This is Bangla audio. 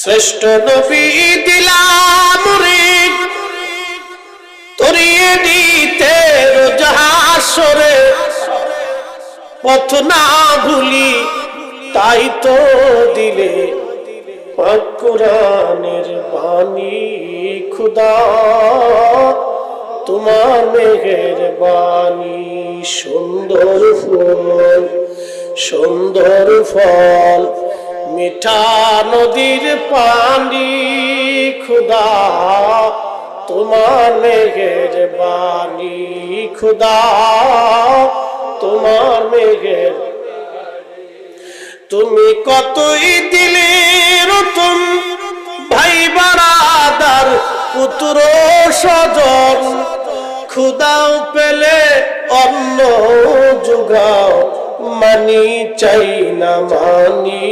শ্রেষ্ঠ নবী দিলাম রে। তরিয়ে নিতে রোজাহাসরে পথ না ভুলি তাই তো দিলে পাক কোরআনের বাণী খুদা। তোমার মেঘের বাণী সুন্দর ফুল, সুন্দর ফল। মিঠা নদীর পানি, খুদা, তোমার মেঘের বাণী, খুদা, তোমার মেঘের তুমি কতই দিলে রতন, ভাই বারাদার পুত্র স্বজন, খুদাও পেলে অন্ন যোগাও মানি চাই না মানি